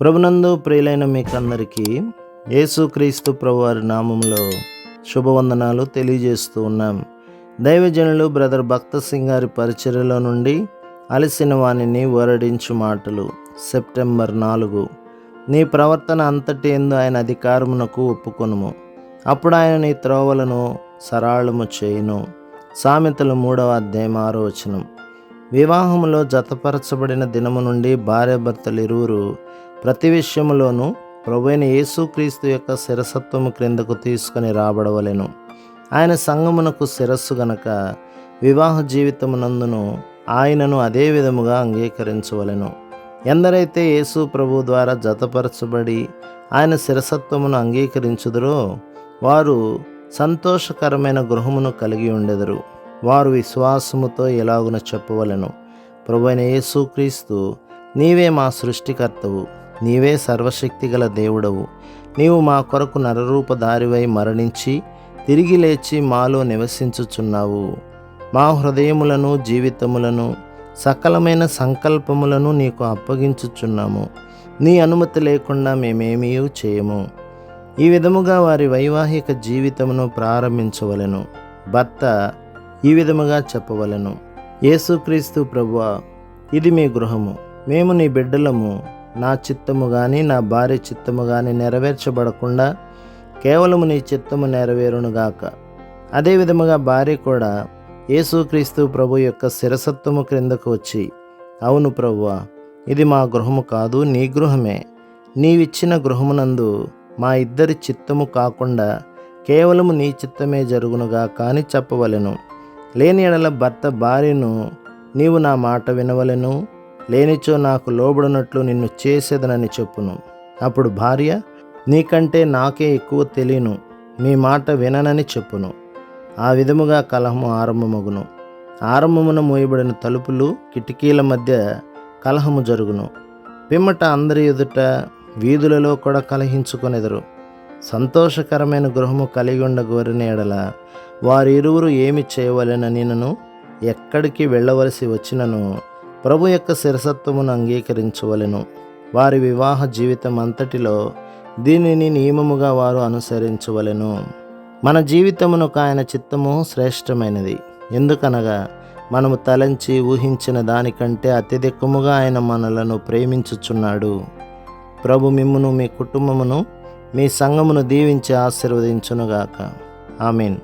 ప్రభునందు ప్రియులైన మీకందరికీ యేసుక్రీస్తు ప్రభువారి నామంలో శుభవందనాలు తెలియజేస్తూ ఉన్నాం. దైవజనులు బ్రదర్ భక్త సింగ్ గారి పరిచర్యలో నుండి అలసిన వాణిని వరడించు మాటలు సెప్టెంబర్ నాలుగు. నీ ప్రవర్తన అంతటి ఎందు ఆయన అధికారమునకు ఒప్పుకొనుము. అప్పుడు ఆయన నీ త్రోవలను సరాళము చేయును. సామెతలు మూడవ అధ్యాయం ఆరో వచనం. వివాహములో జతపరచబడిన దినము నుండి భార్యాభర్తలు ఇరువురు ప్రతి విషయంలోనూ ప్రభువైన యేసుక్రీస్తు యొక్క శిరసత్వము క్రిందకు తీసుకొని రాబడవలెను. ఆయన సంగమునకు శిరస్సు గనక వివాహ జీవితమునందును ఆయనను అదే విధముగా అంగీకరించవలెను. ఎందరైతే యేసు ప్రభు ద్వారా జతపరచబడి ఆయన శిరసత్వమును అంగీకరించుదరో వారు సంతోషకరమైన గృహమును కలిగి ఉండెదరు. వారు విశ్వాసముతో ఎలాగున చెప్పవలెను. ప్రభువైన యేసుక్రీస్తు నీవే మా సృష్టికర్తవు. నీవే సర్వశక్తిగల దేవుడవు. నీవు మా కొరకు నరరూపధారివై మరణించి తిరిగి లేచి మాలో నివసించుచున్నావు. మా హృదయములను జీవితములను సకలమైన సంకల్పములను నీకు అప్పగించుచున్నాము. నీ అనుమతి లేకుండా మేమేమీ చేయము. ఈ విధముగా వారి వైవాహిక జీవితమును ప్రారంభించవలెను. భర్త ఈ విధముగా చెప్పవలను. యేసుక్రీస్తు ప్రభువా ఇది మీ గృహము. మేము నీ బిడ్డలము. నా చిత్తము కానీ నా భార్య చిత్తము కానీ నెరవేర్చబడకుండా కేవలము నీ చిత్తము నెరవేరునుగాక అదే విధముగా భార్య కూడా యేసుక్రీస్తు ప్రభు యొక్క శిరసత్వము క్రిందకు వచ్చి అవును ప్రభువా ఇది మా గృహము కాదు నీ గృహమే. నీవిచ్చిన గృహమునందు మా ఇద్దరి చిత్తము కాకుండా కేవలము నీ చిత్తమే జరుగునుగా కానీ చెప్పవలెను. లేని ఎడల భర్త భార్యను నీవు నా మాట వినవలెను. లేనిచో నాకు లోబడినట్లు నిన్ను చేసేదనని చెప్పును. అప్పుడు భార్య నీకంటే నాకే ఎక్కువ తెలియను మీ మాట విననని చెప్పును. ఆ విధముగా కలహము ఆరంభమగును. ఆరంభమున మూయబడిన తలుపులు కిటికీల మధ్య కలహము జరుగును. పిమ్మట అందరి ఎదుట వీధులలో కూడా కలహించుకొనెదరు. సంతోషకరమైన గృహము కలిగి ఉండగోరిన ఎడల వారిరువురు ఏమి చేయవలెనని నన్ను ఎక్కడికి వెళ్ళవలసి వచ్చినను ప్రభు యొక్క శిరసత్వమును అంగీకరించవలెను. వారి వివాహ జీవితం అంతటిలో దీనిని నియమముగా వారు అనుసరించవలెను. మన జీవితమునకు ఆయన చిత్తము శ్రేష్టమైనది. ఎందుకనగా మనము తలంచి ఊహించిన దానికంటే అత్యధికముగా ఆయన మనలను ప్రేమించుచున్నాడు. ప్రభు మిమ్మును మీ కుటుంబమును మీ సంఘమును దీవించి ఆశీర్వదించునుగాక. ఆమెన్.